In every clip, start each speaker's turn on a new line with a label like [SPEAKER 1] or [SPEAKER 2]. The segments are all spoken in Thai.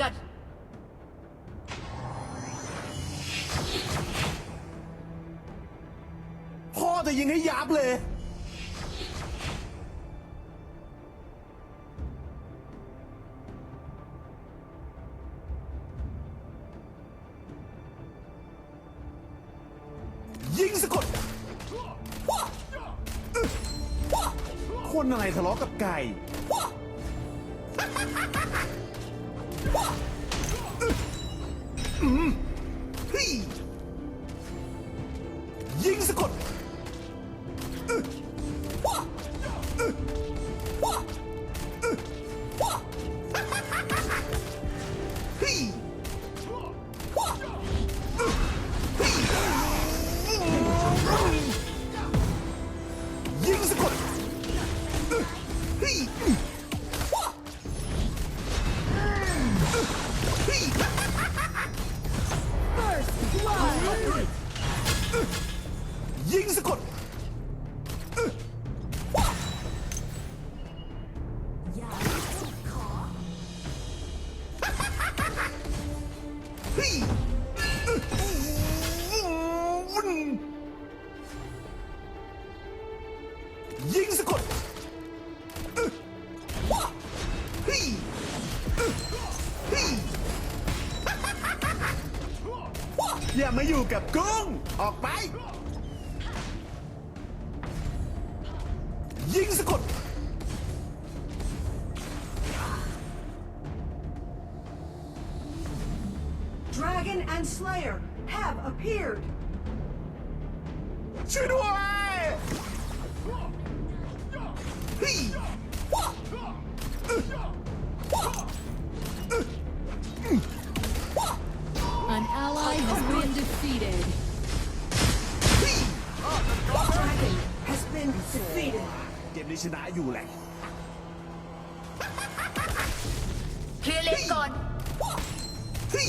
[SPEAKER 1] กัน
[SPEAKER 2] พ่อจะยิงให้ยับเลย ยิงสะกดว้าอึ๊ะว้าคนอะไรทะเลาะกับไก่ว้าว้าอึ๊ะอืมพี่ ยิงสะกด อย่ามาอยู่กับกุ้ง ออกไป ยิงสะกด
[SPEAKER 3] Dragon and Slayer have appeared.
[SPEAKER 2] ช่วยด้วย ชนะอยู่แหละ
[SPEAKER 1] เคลียร์เลนก่อน
[SPEAKER 2] ฮี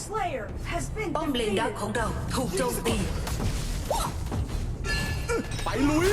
[SPEAKER 3] Slayer has been
[SPEAKER 1] ป้อมเลนดัก
[SPEAKER 3] defeated.
[SPEAKER 1] ของเราถูกโจมตี
[SPEAKER 2] ไปลุย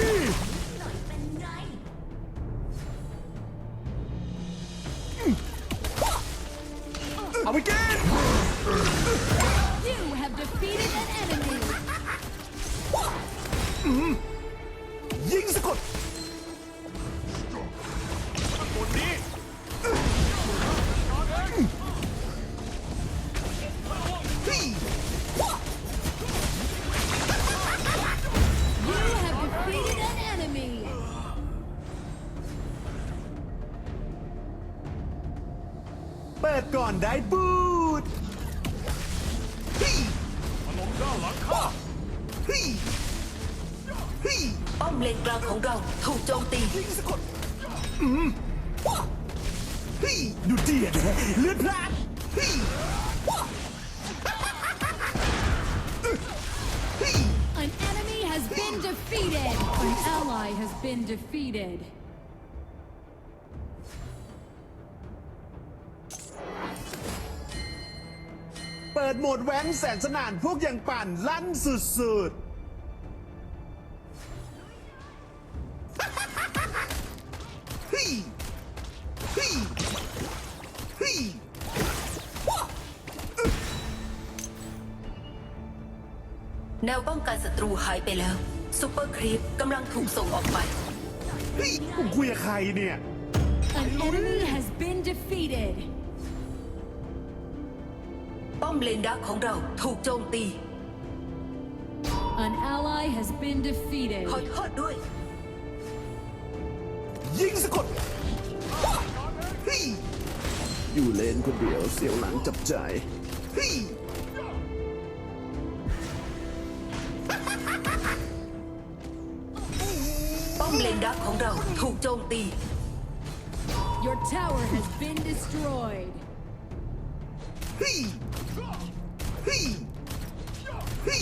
[SPEAKER 2] ได้บูดฮีมาลงด้านหลังข้าฮีฮี
[SPEAKER 1] ป้อมเลนกลางของเราถูกโจมตี
[SPEAKER 2] ยิงสะกดอืมว้าฮีดูเดียดเลือดพลาดฮีว้าฮี
[SPEAKER 4] An enemy has been defeated. An ally has been defeated.
[SPEAKER 2] ดโหมดแว้นแสนสนานพวกอย่างปั่นลั่นสุดๆฮีฮีฮีว้า
[SPEAKER 1] แนวป้องกันศัตรูหายไปแล้วซูเปอร์ครีปกำลังถูกส่งออกไป
[SPEAKER 2] ฮีผมคุยกับใครเนี่ย
[SPEAKER 4] An enemy has been defeated.
[SPEAKER 1] ป้อมเลนดักของเราถูกโจมตี
[SPEAKER 4] An ally has been defeated.
[SPEAKER 1] ขอโทษด้วย
[SPEAKER 2] ยิงสะกดว้าฮีอยู่เลนคนเดียวเสียวหลังจับใจฮี
[SPEAKER 1] ป้อมเลนดักของเราถูกโจมตี
[SPEAKER 4] Your tower has been destroyed.
[SPEAKER 2] ฮีฮีฮี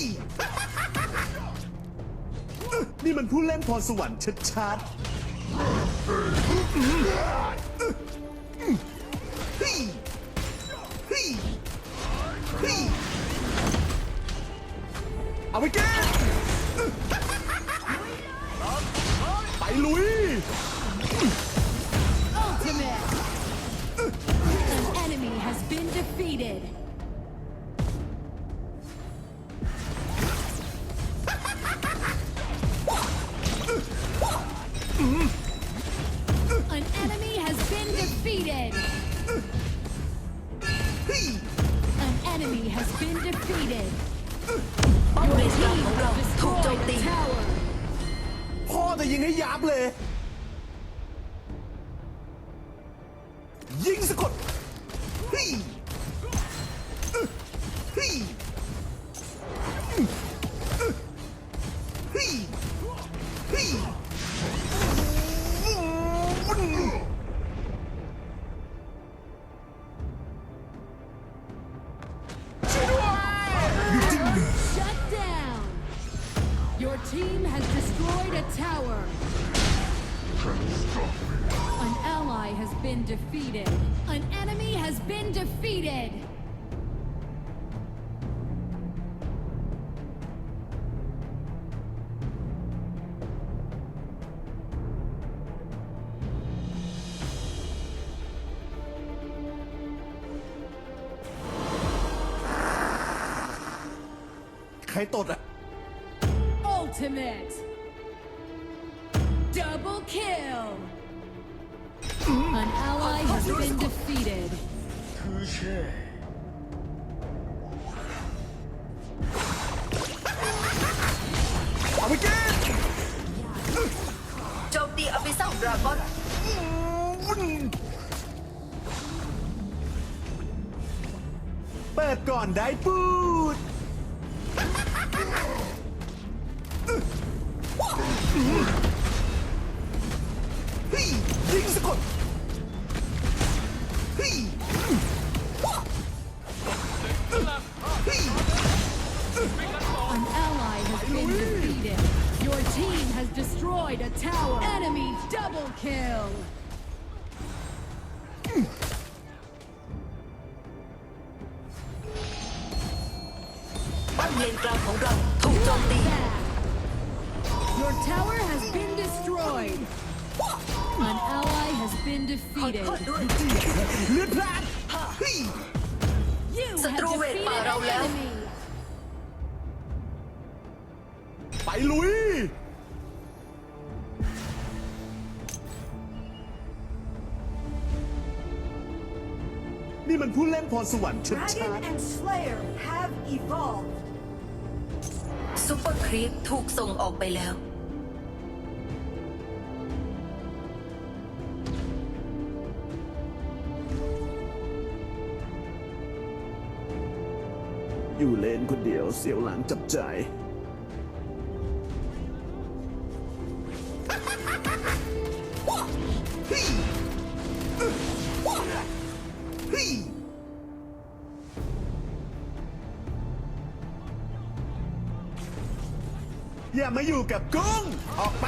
[SPEAKER 2] นี่มันผู้เล่นพรสวรรค์ชัดๆฮีฮีฮีเอาไปแก้ไปลุย
[SPEAKER 4] Shut down! Your team has destroyed a tower. An ally has been defeated. An enemy has been defeated.
[SPEAKER 2] ใครตดอะ
[SPEAKER 4] Ultimate! Double kill! An ally has been defeated.
[SPEAKER 2] เอาไปกิน
[SPEAKER 1] โจมตีอภิซัมดราก้อน
[SPEAKER 2] เปิดก่อนได้ปูด
[SPEAKER 4] has been destroyed. An ally has been defeated.
[SPEAKER 1] โทษด้วย
[SPEAKER 2] เลือดพลาดเฮ้ย
[SPEAKER 4] You have
[SPEAKER 1] ศัตรูเวท
[SPEAKER 4] defeated
[SPEAKER 1] ป่าเรา
[SPEAKER 4] an
[SPEAKER 1] แล้ว
[SPEAKER 4] enemy.
[SPEAKER 2] ไปลุย นี่มันผู้เล่นพรสวรรค์ชัด
[SPEAKER 3] Dragon and Slayer have evolved.
[SPEAKER 1] ซูเปอร์ครีปถูกส่งออกไปแล้ว
[SPEAKER 2] อยู่เลนคนเดียวเสียวหลังจับใจ อย่ามาอยู่กับกุ้ง ออกไป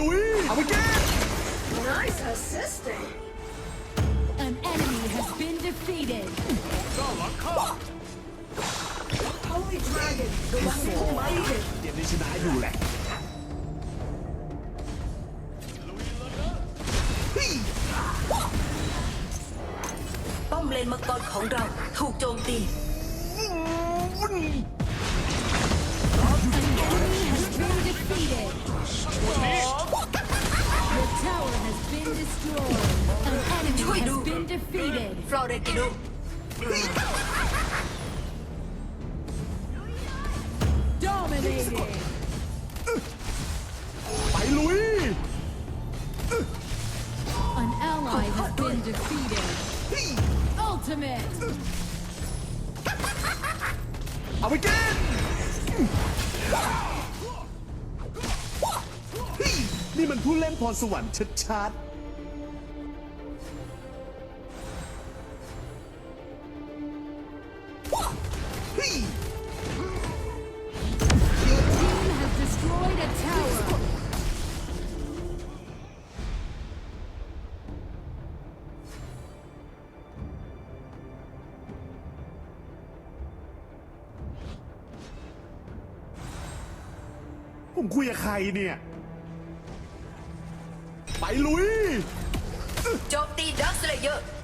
[SPEAKER 2] ลุย เอาไปแก้
[SPEAKER 3] Nice assisting.
[SPEAKER 4] An enemy has been defeated.
[SPEAKER 3] Holy Dragon, the one who mighty.
[SPEAKER 2] เกมนี้ชนะอยู่แหละเฮ้ย
[SPEAKER 1] ป้อมเลนมังกรของเราถูกโจมตี
[SPEAKER 4] has been destroyed. An enemy has been defeated.
[SPEAKER 1] ฟลอเรติโน
[SPEAKER 4] Dominating.
[SPEAKER 2] ไปลุย
[SPEAKER 4] An ally has been defeated.
[SPEAKER 2] เฮ้ย
[SPEAKER 4] Ultimate.
[SPEAKER 2] เอาไปแก้เฮ้ยนี่มันผู้เล่นพรสวรรค์ชัดๆ ผมคุยกับใครเนี่ย ไปลุย
[SPEAKER 1] โจมตีดักสเลเยอร์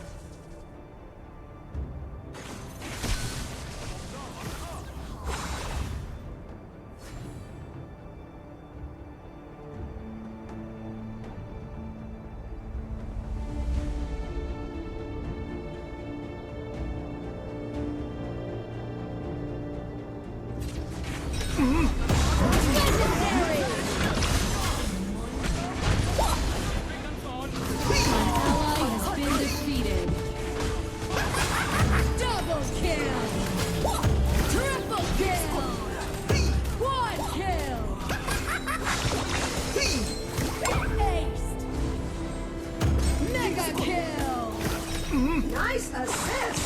[SPEAKER 1] Nice assist!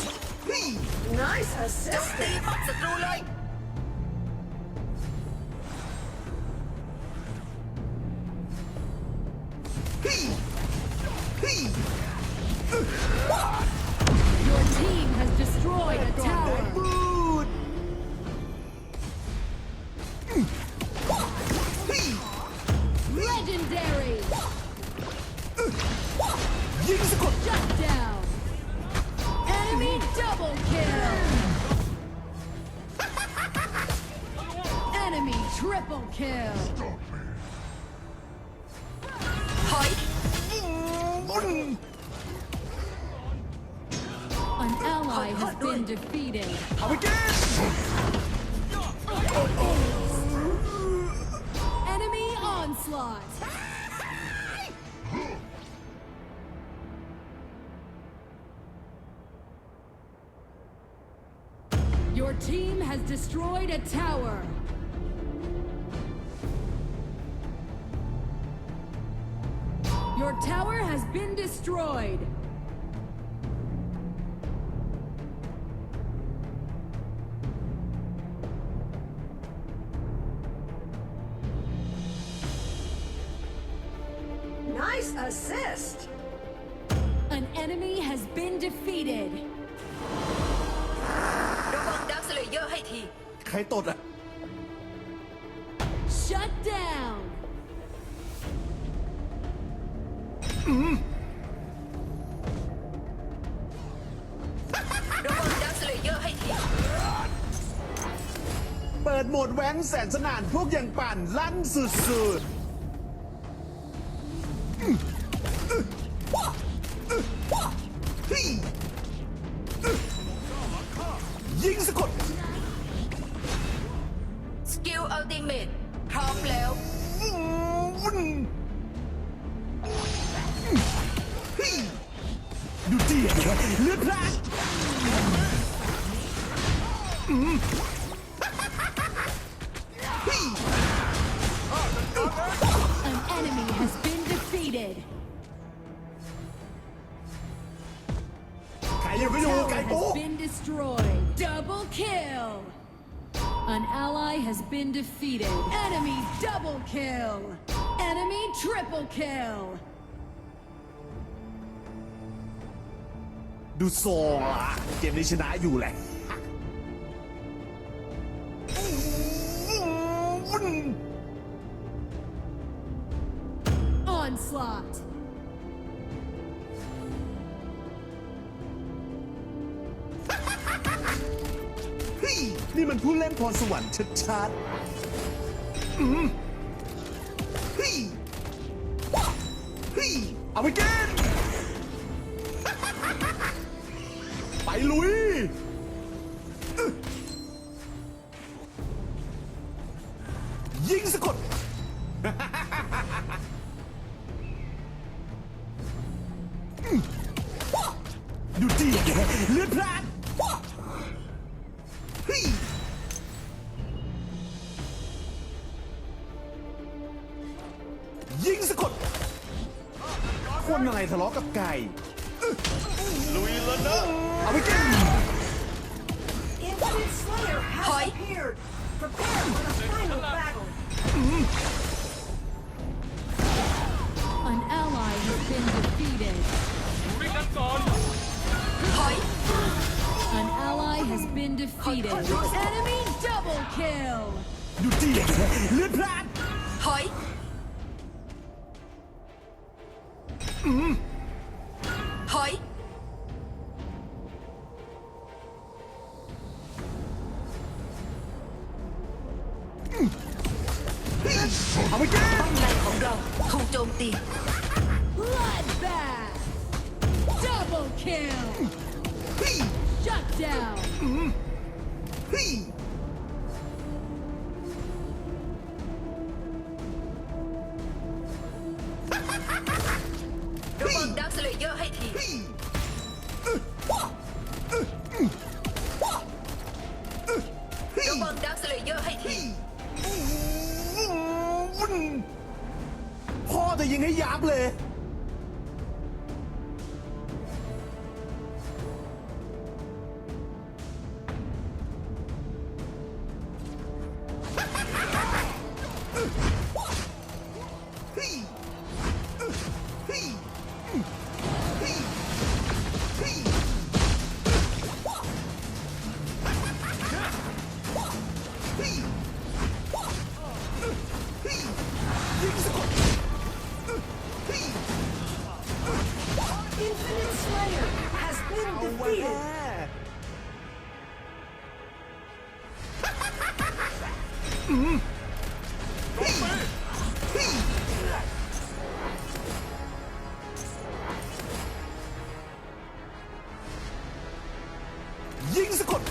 [SPEAKER 1] Nice assist! โจมตีป้อมศัตรูเลย
[SPEAKER 4] double kill. Enemy triple kill.
[SPEAKER 1] ถอย
[SPEAKER 4] An ally has been defeated.
[SPEAKER 2] เอาไปกิน
[SPEAKER 4] Enemy onslaught. Team has destroyed a tower. Your tower has been destroyed.
[SPEAKER 3] Nice assist.
[SPEAKER 4] An enemy has been defeated.
[SPEAKER 1] ร
[SPEAKER 2] ตดอะ
[SPEAKER 4] Shut down.
[SPEAKER 1] ระวังดักสเลเยอร์ให้ที
[SPEAKER 2] เปิดโหมดแหว้งแสนสนานพวกอย่างปั่นลั่นสุดๆ ดูดีเลือดพลาด
[SPEAKER 4] An enemy has been defeated.
[SPEAKER 2] ใครยังไม่ดู
[SPEAKER 4] Tower
[SPEAKER 2] ไก่ปู
[SPEAKER 4] has been destroyed. Double kill. An ally has been defeated. Enemy double kill. Enemy triple kill.
[SPEAKER 2] ดูทรงละเกมนี้ชนะอยู่แหละ
[SPEAKER 4] Onslaught.
[SPEAKER 2] เฮ้ยนี่มันผู้เล่นพรสวรรค์ชัดๆอืมเฮ้ยเฮ้ยเอาไปกิน ดูดีเลือดพลาดเฮ้ยยิงสะกดคนอะไรทะเลาะกับไก่
[SPEAKER 4] An ally has been defeated. Enemy double kill.
[SPEAKER 2] ดูดีเลือดพลาด
[SPEAKER 1] ถอย ถ
[SPEAKER 2] เ 잉스콘